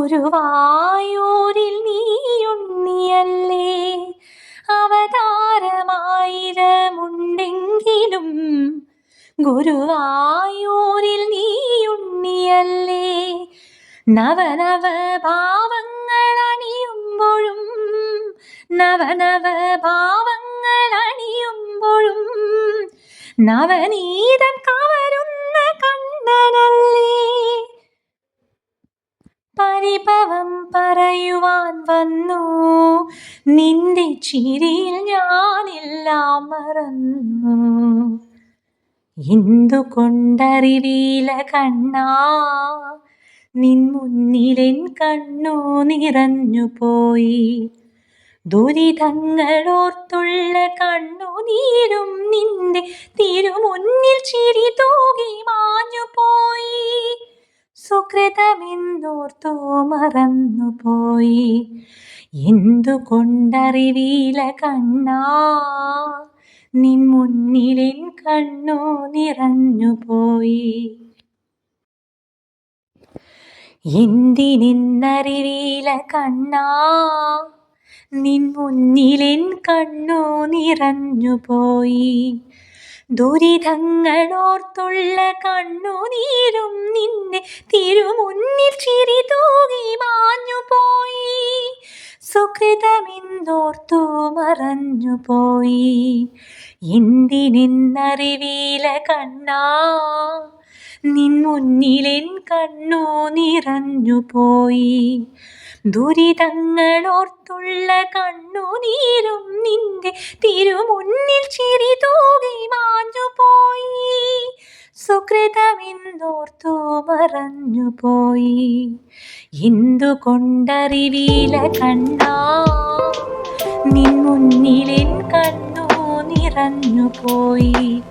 ഗുരുവായൂരിൽ നീയുണ്ണിയല്ലേ? അവതാരമായിരമുണ്ടെങ്കിലും ഗുരുവായൂരിൽ നീയുണ്ണിയല്ലേ? നവനവ ഭാവങ്ങൾ അണിയുമ്പോഴും നവനവ ഭാവങ്ങൾ അണിയുമ്പോഴും നവനീതം കവരുന്ന കണ്ണനല്ലേ? പരിഭവം പറയുവാൻ വന്നു. നിന്റെ ചിരിയിൽ ഞാനെല്ലാം മറന്നു. എന്തുകൊണ്ടറിവീല കണ്ണാ? നിൻ മുന്നിലെൻ കണ്ണു നിറഞ്ഞു പോയി. ദുരിതങ്ങളോർത്തുള്ള കണ്ണുനീരും നിന്റെ തിരുമുന്നിൽ ചിരി തൂകി മാഞ്ഞു പോയി. സുകൃതമെന്നോർത്തു മറന്നുപോയി. എന്തുകൊണ്ടറിവീല കണ്ണാ? നിൻ മുന്നിലിൻ കണ്ണു നിറഞ്ഞുപോയി. എന്തിനറിവീല കണ്ണാ? നിൻ മുന്നിലെൻ കണ്ണു നിറഞ്ഞുപോയി. ദുരിതങ്ങളോർത്തുള്ള കണ്ണുനീരും നിന്നെ സുകൃതമെന്നോർത്തു മറഞ്ഞുപോയി എന്തിനെന്നറിവീല കണ്ണാ നിൻ മുന്നിലെൻ കണ്ണു നിറഞ്ഞുപോയി. ദുരിതങ്ങളോർത്തുള്ള കണ്ണുനീരും നിന്റെ തിരുമുന്നിൽ ചിരി മറഞ്ഞുപോയി എന്തുകൊണ്ടറിവീല കണ്ണാ? നിൻ മുന്നിലെൻ കണ്ണു നിറഞ്ഞുപോയി.